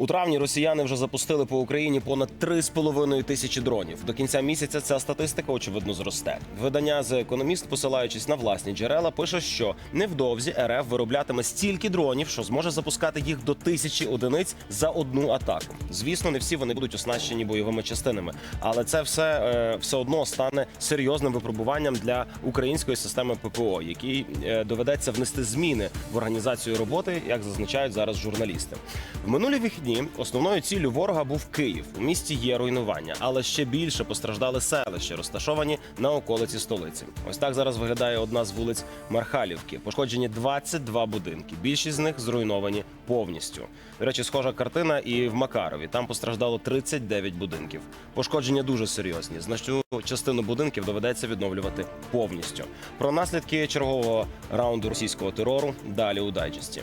У травні росіяни вже запустили по Україні понад 3,5 тисячі дронів. До кінця місяця ця статистика очевидно зросте. Видання The Economist, посилаючись на власні джерела, пише, що невдовзі РФ вироблятиме стільки дронів, що зможе запускати їх до тисячі одиниць за одну атаку. Звісно, не всі вони будуть оснащені бойовими частинами, але це все е, все одно стане серйозним випробуванням для української системи ППО, якій е, доведеться внести зміни в організацію роботи, як зазначають зараз журналісти. В минулі вихідні основною ціллю ворога був Київ. У місті є руйнування, але ще більше постраждали селища, розташовані на околиці столиці. Ось так зараз виглядає одна з вулиць Мархалівки. Пошкоджені 22 будинки. Більшість з них зруйновані повністю. До речі, схожа картина і в Макарові. Там постраждало 39 будинків. Пошкодження дуже серйозні. Значну частину будинків доведеться відновлювати повністю. Про наслідки чергового раунду російського терору далі у дайджесті.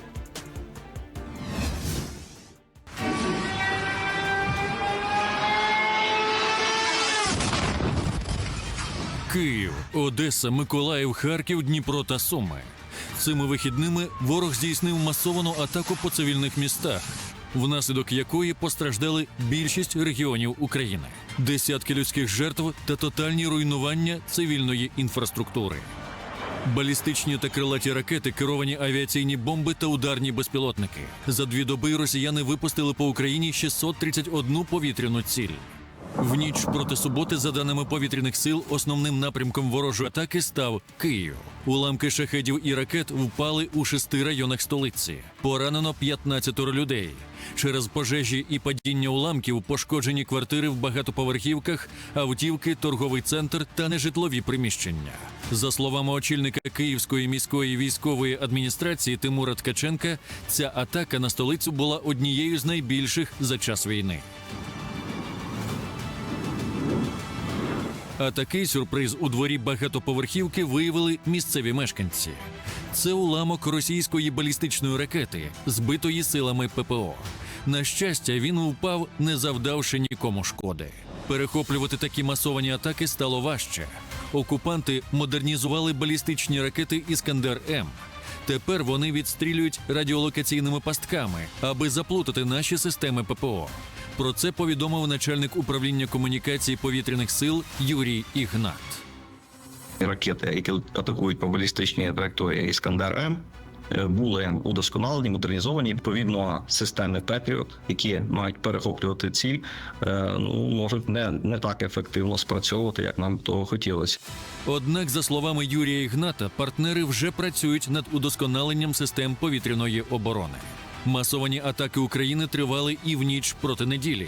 Київ, Одеса, Миколаїв, Харків, Дніпро та Суми. Цими вихідними ворог здійснив масовану атаку по цивільних містах, внаслідок якої постраждали більшість регіонів України, десятки людських жертв та тотальні руйнування цивільної інфраструктури. Балістичні та крилаті ракети, керовані авіаційні бомби та ударні безпілотники. За дві доби росіяни випустили по Україні 631 повітряну ціль. В ніч проти суботи, за даними повітряних сил, основним напрямком ворожої атаки став Київ. Уламки шахедів і ракет впали у шести районах столиці. Поранено 15 людей. Через пожежі і падіння уламків пошкоджені квартири в багатоповерхівках, автівки, торговий центр та нежитлові приміщення. За словами очільника Київської міської військової адміністрації Тимура Ткаченка, ця атака на столицю була однією з найбільших за час війни. А такий сюрприз у дворі багатоповерхівки виявили місцеві мешканці. Це уламок російської балістичної ракети, збитої силами ППО. На щастя, він впав, не завдавши нікому шкоди. Перехоплювати такі масовані атаки стало важче. Окупанти модернізували балістичні ракети Іскандер М. Тепер вони відстрілюють радіолокаційними пастками, аби заплутати наші системи ППО. Про це повідомив начальник управління комунікації повітряних сил Юрій Ігнат. ракети, які атакують по балістичній траєкторії Іскандер М. е, Були удосконалені, модернізовані відповідно системи Петріот, які мають перехоплювати ціль, е, ну можуть не, не так ефективно спрацьовувати, як нам того хотілося. Однак, за словами Юрія Ігната, партнери вже працюють над удосконаленням систем повітряної оборони. Масовані атаки України тривали і в ніч проти неділі.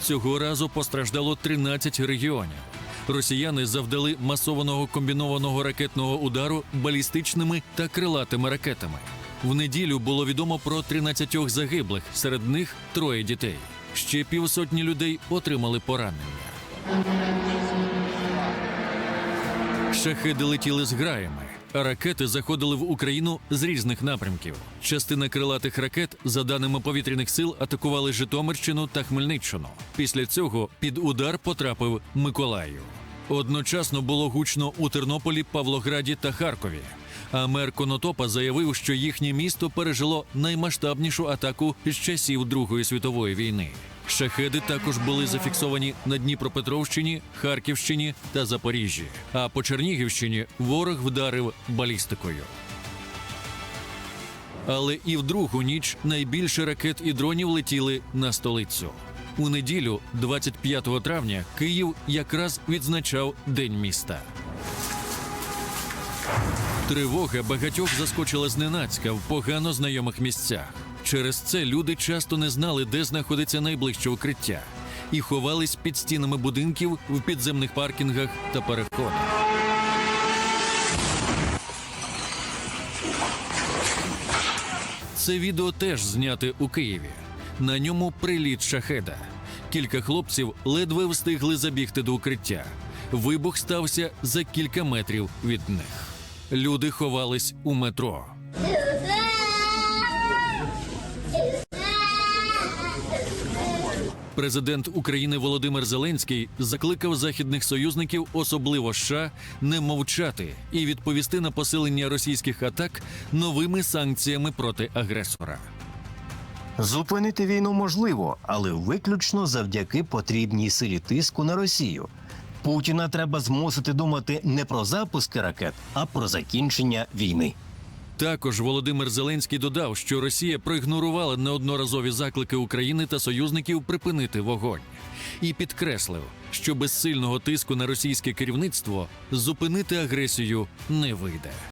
Цього разу постраждало 13 регіонів. Росіяни завдали масованого комбінованого ракетного удару балістичними та крилатими ракетами. В неділю було відомо про 13 загиблих, серед них троє дітей. Ще півсотні людей отримали поранення. Шахеди летіли з граями, ракети заходили в Україну з різних напрямків. Частина крилатих ракет, за даними повітряних сил, атакували Житомирщину та Хмельниччину. Після цього під удар потрапив Миколаїв. Одночасно було гучно у Тернополі, Павлограді та Харкові. А мер Конотопа заявив, що їхнє місто пережило наймасштабнішу атаку з часів Другої світової війни. Шахеди також були зафіксовані на Дніпропетровщині, Харківщині та Запоріжжі. А по Чернігівщині ворог вдарив балістикою. Але і в другу ніч найбільше ракет і дронів летіли на столицю. У неділю, 25 травня, Київ якраз відзначав День міста. Тривога багатьох заскочила зненацька в погано знайомих місцях. Через це люди часто не знали, де знаходиться найближче укриття, і ховались під стінами будинків в підземних паркінгах та переходах. Це відео теж зняте у Києві. На ньому приліт шахеда. Кілька хлопців ледве встигли забігти до укриття. Вибух стався за кілька метрів від них. Люди ховались у метро. Президент України Володимир Зеленський закликав західних союзників, особливо США, не мовчати і відповісти на посилення російських атак новими санкціями проти агресора. Зупинити війну можливо, але виключно завдяки потрібній силі тиску на Росію. Путіна треба змусити думати не про запуски ракет, а про закінчення війни. Також Володимир Зеленський додав, що Росія проігнорувала неодноразові заклики України та союзників припинити вогонь, і підкреслив, що без сильного тиску на російське керівництво зупинити агресію не вийде.